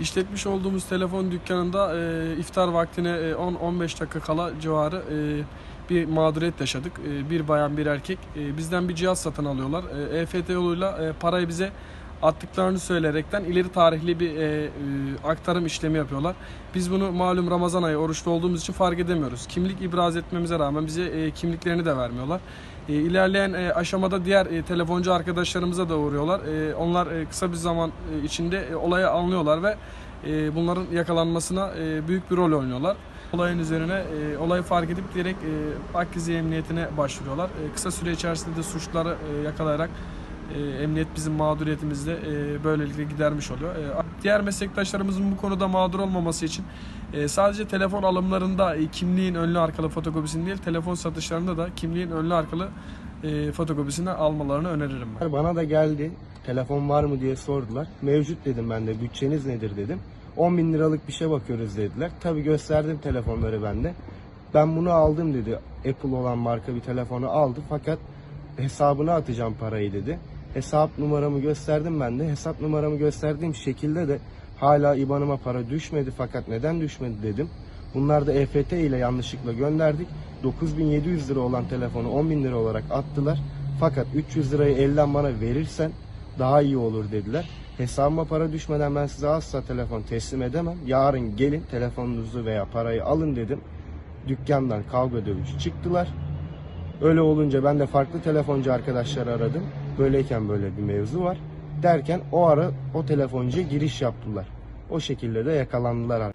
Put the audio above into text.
İşletmiş olduğumuz telefon dükkanında e, iftar vaktine e, 10-15 dakika kala civarı e, bir mağduriyet yaşadık. E, bir bayan bir erkek e, bizden bir cihaz satın alıyorlar. E, EFT yoluyla e, parayı bize attıklarını söyleyerekten ileri tarihli bir e, e, aktarım işlemi yapıyorlar. Biz bunu malum Ramazan ayı oruçlu olduğumuz için fark edemiyoruz. Kimlik ibraz etmemize rağmen bize e, kimliklerini de vermiyorlar. E, ilerleyen e, aşamada diğer e, telefoncu arkadaşlarımıza da uğruyorlar. E, onlar e, kısa bir zaman e, içinde e, olayı anlıyorlar ve e, bunların yakalanmasına e, büyük bir rol oynuyorlar. Olayın üzerine e, olayı fark edip direkt e, Akkizi Emniyetine başvuruyorlar. E, kısa süre içerisinde de suçları e, yakalayarak e, emniyet bizim mağduriyetimizde e, böylelikle gidermiş oluyor. E, diğer meslektaşlarımızın bu konuda mağdur olmaması için e, sadece telefon alımlarında e, kimliğin önlü arkalı fotokopisini değil, telefon satışlarında da kimliğin önlü arkalı e, fotokopisini almalarını öneririm ben. Bana da geldi. Telefon var mı diye sordular. Mevcut dedim ben de. Bütçeniz nedir dedim. 10 bin liralık bir şey bakıyoruz dediler. Tabii gösterdim telefonları ben de. Ben bunu aldım dedi. Apple olan marka bir telefonu aldı. Fakat hesabına atacağım parayı dedi. Hesap numaramı gösterdim ben de. Hesap numaramı gösterdiğim şekilde de hala IBAN'ıma para düşmedi. Fakat neden düşmedi dedim. Bunlar da EFT ile yanlışlıkla gönderdik. 9700 lira olan telefonu 10 bin lira olarak attılar. Fakat 300 lirayı elden bana verirsen daha iyi olur dediler. Hesabıma para düşmeden ben size asla telefon teslim edemem. Yarın gelin telefonunuzu veya parayı alın dedim. Dükkandan kavga dövüş çıktılar. Öyle olunca ben de farklı telefoncu arkadaşlar aradım. Böyleyken böyle bir mevzu var. Derken o ara o telefoncuya giriş yaptılar. O şekilde de yakalandılar.